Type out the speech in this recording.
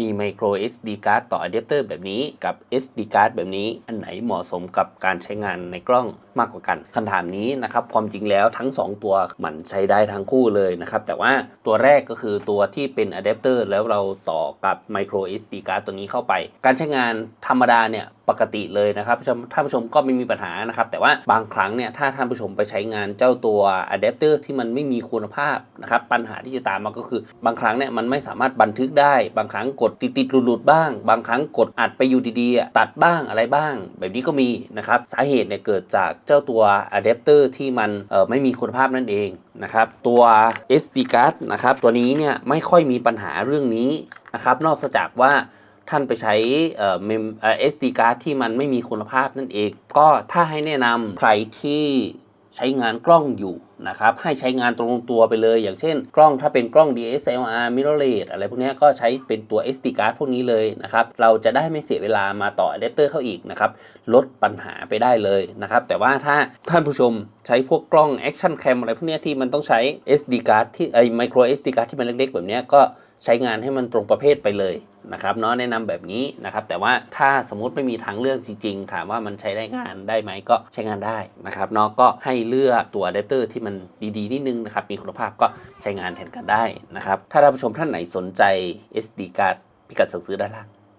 มี micro SD card ต่ออะแดปเตอร์แบบนี้กับ SD card แบบนี้อันไหนเหมาะสมกับการใช้งานในกล้องมากกว่ากันคำถามนี้นะครับความจริงแล้วทั้ง 2 ตัวมันใช้ได้ทั้งคู่เลยนะครับ แต่ว่าตัวแรกก็คือตัวที่เป็นอะแดปเตอร์แล้วเราต่อกับ micro SD card ตัวนี้เข้าไป การใช้งานธรรมดาเนี่ยปกติเลยนะครับท่านผู้ชมก็ไม่มีปัญหานะครับ แต่ว่าบางครั้งเนี่ยถ้าท่านผู้ชมไปใช้งานเจ้าตัวอะแดปเตอร์ที่มันไม่มีคุณภาพนะครับปัญหาที่จะตามมาก็คือบางครั้งเนี่ยมันไม่สามารถบันทึกได้ บางครั้งกดติดติดหลุดๆบ้าง บางครั้งกดอัดไปอยู่ดีๆ ตัดบ้างอะไรบ้าง แบบนี้ก็มีนะครับสาเหตุเนี่ยเกิดจากเจ้าตัวอะแดปเตอร์ที่มันไม่มีคุณภาพนั่นเองนะครับตัว SD card นะครับตัวนี้เนี่ยไม่ค่อยมีปัญหาเรื่องนี้นะครับนอกจากว่า ท่านไปใช้เอ่อเมมเอ่อ SD card ที่มันไม่มีคุณภาพนั่นเอง ก็ถ้าให้แนะนำใครที่ใช้งานกล้องอยู่นะครับให้ใช้งานตรงตัวไปเลย อย่างเช่น กล้องถ้าเป็นกล้อง DSLR mirrorless อะไรพวกนี้ก็ใช้เป็นตัว SD card พวกนี้เลยนะครับเราจะได้ไม่เสียเวลามาต่ออะแดปเตอร์เข้าอีกนะครับลดปัญหาไปได้เลยนะครับแต่ว่าถ้าท่านผู้ชมใช้พวกกล้อง action cam อะไรพวกนี้ที่มันต้องใช้ SD card ที่ไอ micro SD card ที่มันเล็กๆ แบบนี้ก็ ใช้งานให้มันตรงประเภทไปเลยนะครับเนาะแนะนำแบบนี้นะครับแต่ว่าถ้าสมมติไม่มีทางเลือกจริง ๆ ถามว่ามันใช้ได้งานได้ไหมก็ใช้งานได้นะครับเนาะก็ให้เลือกตัวอะแดปเตอร์ที่มันดีๆนิดนึงนะครับมีคุณภาพก็ใช้งานแทนกันได้นะครับถ้าท่านผู้ชมท่านไหนสนใจ SD card พิกัดสั่งซื้อด้านล่าง